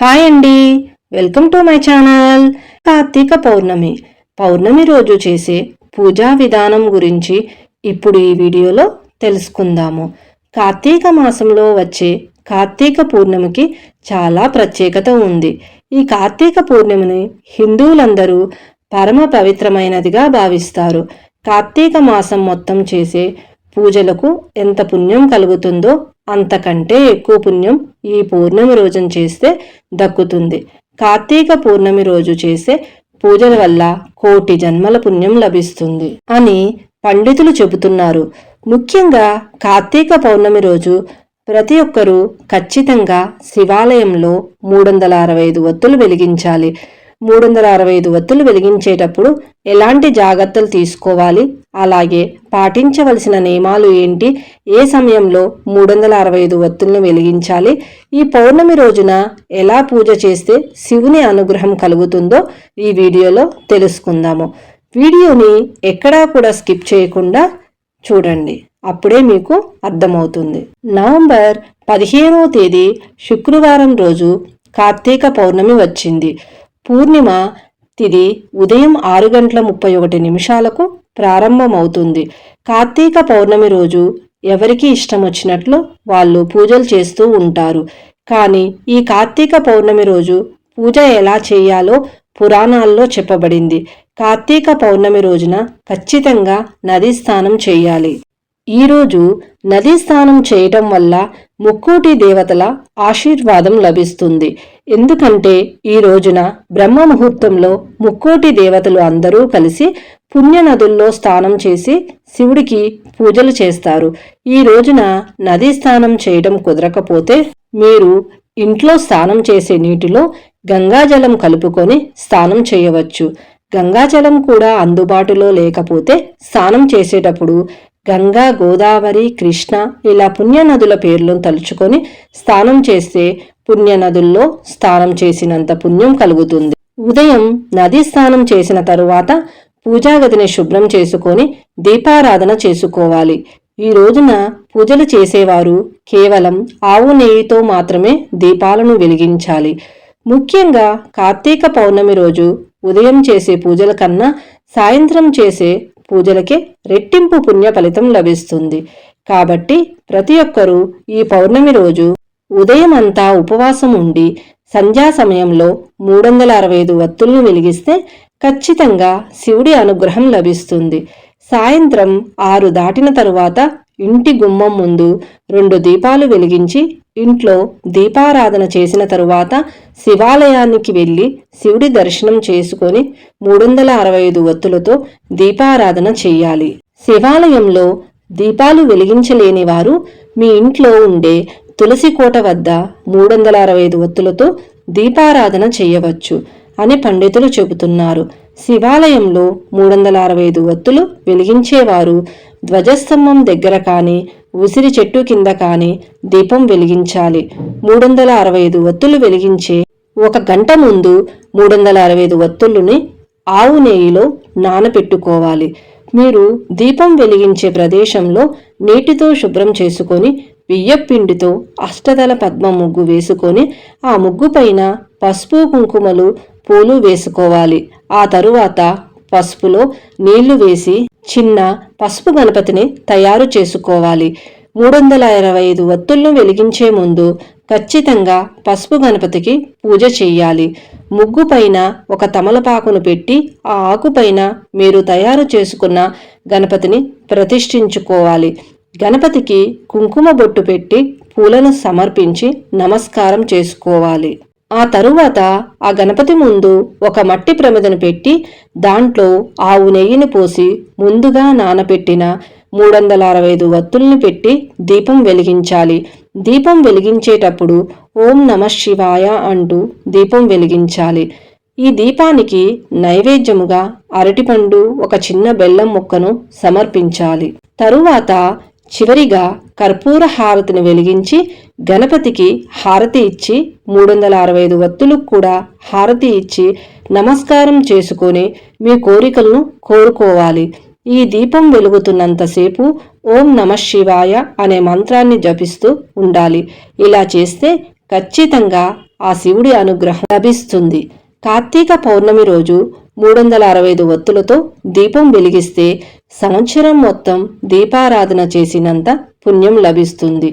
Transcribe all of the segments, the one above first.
Hi అండి. Welcome to my channel. Karthika Pournami. పౌర్ణమి రోజు చేసే పూజా విధానం గురించి ఇప్పుడు ఈ వీడియోలో తెలుసుకుందాము. కార్తీక మాసంలో వచ్చే కార్తీక పూర్ణమికి చాలా ప్రత్యేకత ఉంది. ఈ కార్తీక పూర్ణిమని హిందువులందరూ పరమ పవిత్రమైనదిగా భావిస్తారు. కార్తీక మాసం మొత్తం చేసే పూజలకు ఎంత పుణ్యం కలుగుతుందో అంతకంటే ఎక్కువ పుణ్యం ఈ పౌర్ణమి రోజున చేస్తే దక్కుతుంది. కార్తీక పౌర్ణమి రోజు చేసే పూజల వల్ల కోటి జన్మల పుణ్యం లభిస్తుంది అని పండితులు చెబుతున్నారు. ముఖ్యంగా కార్తీక పౌర్ణమి రోజు ప్రతి ఒక్కరూ ఖచ్చితంగా శివాలయంలో మూడు వందల అరవై ఐదు ఒత్తులు వెలిగించాలి. మూడు వందల అరవై ఐదు వత్తులు వెలిగించేటప్పుడు ఎలాంటి జాగ్రత్తలు తీసుకోవాలి? అలాగే పాటించవలసిన నియమాలు ఏంటి? ఏ సమయంలో మూడు వందల అరవై ఐదు వత్తులను వెలిగించాలి? ఈ పౌర్ణమి రోజున ఎలా పూజ చేస్తే శివుని అనుగ్రహం కలుగుతుందో ఈ వీడియోలో తెలుసుకుందాము. వీడియోని ఎక్కడా కూడా స్కిప్ చేయకుండా చూడండి. అప్పుడే మీకు అర్థమవుతుంది. నవంబర్ పదిహేనవ తేదీ శుక్రవారం రోజు కార్తీక పౌర్ణమి వచ్చింది. పూర్ణిమ తిది ఉదయం ఆరు గంటల ముప్పై ఒకటి నిమిషాలకు ప్రారంభమవుతుంది. కార్తీక పౌర్ణమి రోజు ఎవరికి ఇష్టం వచ్చినట్లు వాళ్ళు పూజలు చేస్తూ ఉంటారు. కానీ ఈ కార్తీక పౌర్ణమి రోజు పూజ ఎలా చేయాలో పురాణాల్లో చెప్పబడింది. కార్తీక పౌర్ణమి రోజున ఖచ్చితంగా నది స్నానం చేయాలి. ఈరోజు నదీ స్నానం చేయటం వల్ల ముక్కోటి దేవతల ఆశీర్వాదం లభిస్తుంది. ఎందుకంటే ఈ రోజున బ్రహ్మ ముహూర్తంలో ముక్కోటి దేవతలు అందరూ కలిసి పుణ్య నదుల్లో స్నానం చేసి శివుడికి పూజలు చేస్తారు. ఈ రోజున నదీ స్నానం చేయడం కుదరకపోతే మీరు ఇంట్లో స్నానం చేసే నీటిలో గంగాజలం కలుపుకొని స్నానం చేయవచ్చు. గంగాజలం కూడా అందుబాటులో లేకపోతే స్నానం చేసేటప్పుడు గంగా గోదావరి కృష్ణ ఇలా పుణ్యనదుల పేర్లను తలుచుకొని స్నానం చేస్తే పుణ్యనదుల్లో స్నానం చేసినంత పుణ్యం కలుగుతుంది. ఉదయం నది స్నానం చేసిన తరువాత పూజాగదిని శుభ్రం చేసుకొని దీపారాధన చేసుకోవాలి. ఈ రోజున పూజలు చేసేవారు కేవలం ఆవు నెయ్యితో మాత్రమే దీపాలను వెలిగించాలి. ముఖ్యంగా కార్తీక పౌర్ణమి రోజు ఉదయం చేసే పూజల కన్నా సాయంత్రం చేసే పూజలకే రెట్టింపు పుణ్య ఫలితం లభిస్తుంది. కాబట్టి ప్రతి ఒక్కరూ ఈ పౌర్ణమి రోజు ఉదయం అంతా ఉపవాసం ఉండి సంధ్యా సమయంలో మూడు వందల అరవై ఐదు వత్తులను వెలిగిస్తే ఖచ్చితంగా శివుడి అనుగ్రహం లభిస్తుంది. సాయంత్రం ఆరు దాటిన తరువాత ఇంటి గుమ్మం ముందు రెండు దీపాలు వెలిగించి ఇంట్లో దీపారాధన చేసిన తరువాత శివాలయానికి వెళ్ళి శివుడి దర్శనం చేసుకొని మూడు వందల అరవై ఐదు ఒత్తులతో దీపారాధన చెయ్యాలి శివాలయంలో దీపాలు వెలిగించలేని వారు మీ ఇంట్లో ఉండే తులసి కోట వద్ద మూడు వందల అరవై ఐదు ఒత్తులతో దీపారాధన చేయవచ్చు అని పండితులు చెబుతున్నారు. శివాలయంలో మూడు వందల అరవై ఐదు ఒత్తులు వెలిగించేవారు. ధ్వజస్తంభం దగ్గర కానీ ఉసిరి చెట్టు కింద కానీ దీపం వెలిగించాలి. మూడు వందల అరవై ఐదు ఒత్తులు వెలిగించే ఒక గంట ముందు మూడు వందల అరవై ఐదు ఒత్తుల్ని ఆవు నెయ్యిలో నానపెట్టుకోవాలి. మీరు దీపం వెలిగించే ప్రదేశంలో నీటితో శుభ్రం చేసుకొని బియ్యపిండితో అష్టదల పద్మ ముగ్గు వేసుకొని ఆ ముగ్గు పైన పసుపు కుంకుమలు పూలు వేసుకోవాలి. ఆ తరువాత పసుపులో నీళ్ళు వేసి చిన్న పసుపు గణపతిని తయారు చేసుకోవాలి. మూడు వందల ఇరవై ఐదు వత్తులను వెలిగించే ముందు ఖచ్చితంగా పసుపు గణపతికి పూజ చెయ్యాలి. ముగ్గు పైన ఒక తమలపాకును పెట్టి ఆ ఆకుపైన మీరు తయారు చేసుకున్న గణపతిని ప్రతిష్ఠించుకోవాలి. గణపతికి కుంకుమ బొట్టు పెట్టి పూలను సమర్పించి నమస్కారం చేసుకోవాలి. ఆ తరువాత ఆ గణపతి ముందు ఒక మట్టి ప్రమిదను పెట్టి దాంట్లో ఆవు నెయ్యిని పోసి ముందుగా నానపెట్టిన మూడు వందల అరవై ఐదు వత్తుల్ని పెట్టి దీపం వెలిగించాలి. దీపం వెలిగించేటప్పుడు ఓం నమ శివాయ అంటూ దీపం వెలిగించాలి. ఈ దీపానికి నైవేద్యముగా అరటిపండు ఒక చిన్న బెల్లం ముక్కను సమర్పించాలి. తరువాత చివరిగా కర్పూర హారతిని వెలిగించి గణపతికి హారతి ఇచ్చి మూడు వందల అరవై ఐదు వత్తులకు కూడా హారతి ఇచ్చి నమస్కారం చేసుకొని మీ కోరికలను కోరుకోవాలి. ఈ దీపం వెలుగుతున్నంతసేపు ఓం నమ శివాయ అనే మంత్రాన్ని జపిస్తూ ఉండాలి. ఇలా చేస్తే ఖచ్చితంగా ఆ శివుడి అనుగ్రహం లభిస్తుంది. కార్తీక పౌర్ణమి రోజు మూడు వందల అరవై ఐదు ఒత్తులతో దీపం వెలిగిస్తే సంవత్సరం మొత్తం దీపారాధన చేసినంత పుణ్యం లభిస్తుంది.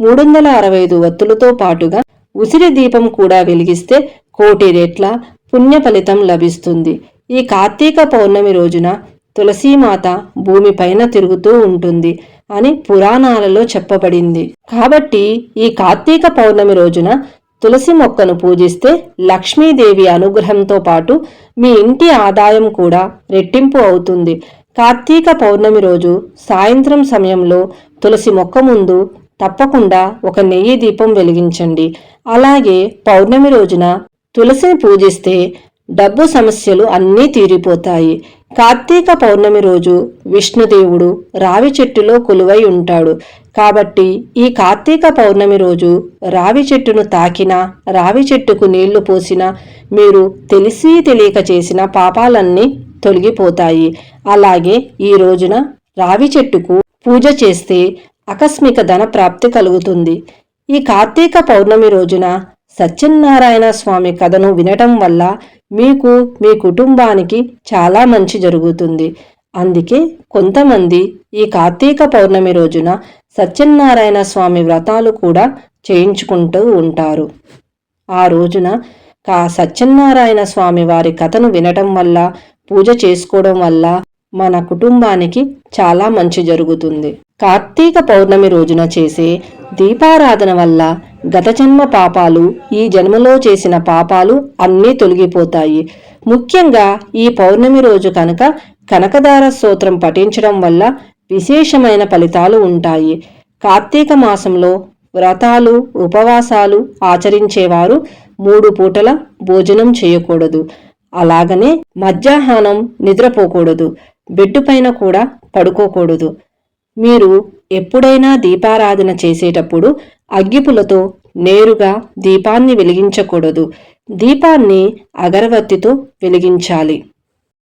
మూడు వందల అరవై ఐదు వత్తులతో పాటుగా ఉసిరి దీపం కూడా వెలిగిస్తే కోటి రెట్ల పుణ్య ఫలితం లభిస్తుంది. ఈ కార్తీక పౌర్ణమి రోజున తులసీమాత భూమిపైన తిరుగుతూ ఉంటుంది అని పురాణాలలో చెప్పబడింది. కాబట్టి ఈ కార్తీక పౌర్ణమి రోజున తులసి మొక్కను పూజిస్తే లక్ష్మీదేవి అనుగ్రహంతో పాటు మీ ఇంటి ఆదాయం కూడా రెట్టింపు అవుతుంది. కార్తీక పౌర్ణమి రోజు సాయంత్రం సమయంలో తులసి మొక్క ముందు తప్పకుండా ఒక నెయ్యి దీపం వెలిగించండి. అలాగే పౌర్ణమి రోజున తులసిని పూజిస్తే డబ్బు సమస్యలు అన్నీ తీరిపోతాయి. కార్తీక పౌర్ణమి రోజు విష్ణుదేవుడు రావి చెట్టులో కొలువై ఉంటాడు. కాబట్టి ఈ కార్తీక పౌర్ణమి రోజు రావి చెట్టును తాకినా రావి చెట్టుకు నీళ్ళు పోసినా మీరు తెలిసి తెలియక చేసిన పాపాలన్నీ తొలగిపోతాయి. అలాగే ఈ రోజున రావి చెట్టుకు పూజ చేస్తే ఆకస్మిక ధన ప్రాప్తి కలుగుతుంది. ఈ కార్తీక పౌర్ణమి రోజున సత్యనారాయణ స్వామి కథను వినటం వల్ల మీకు మీ కుటుంబానికి చాలా మంచి జరుగుతుంది. అందుకే కొంతమంది ఈ కార్తీక పౌర్ణమి రోజున సత్యనారాయణ స్వామి వ్రతాలు కూడా చేయించుకుంటూ ఉంటారు. ఆ రోజున కా సత్యనారాయణ స్వామి వారి కథను వినటం వల్ల పూజ చేసుకోవడం వల్ల మన కుటుంబానికి చాలా మంచి జరుగుతుంది. కార్తీక పౌర్ణమి రోజున చేసే దీపారాధన వల్ల గత జన్మ పాపాలు ఈ జన్మలో చేసిన పాపాలు అన్నీ తొలగిపోతాయి. ముఖ్యంగా ఈ పౌర్ణమి రోజు కనుక కనకదార స్తోత్రం పఠించడం వల్ల విశేషమైన ఫలితాలు ఉంటాయి. కార్తీక మాసంలో వ్రతాలు ఉపవాసాలు ఆచరించేవారు మూడు పూటల భోజనం చేయకూడదు. అలాగనే మధ్యాహ్నం నిద్రపోకూడదు. బెడ్డు పైన కూడా పడుకోకూడదు. మీరు ఎప్పుడైనా దీపారాధన చేసేటప్పుడు అగ్గిపులతో నేరుగా దీపాన్ని వెలిగించకూడదు. దీపాన్ని అగరవత్తితో వెలిగించాలి.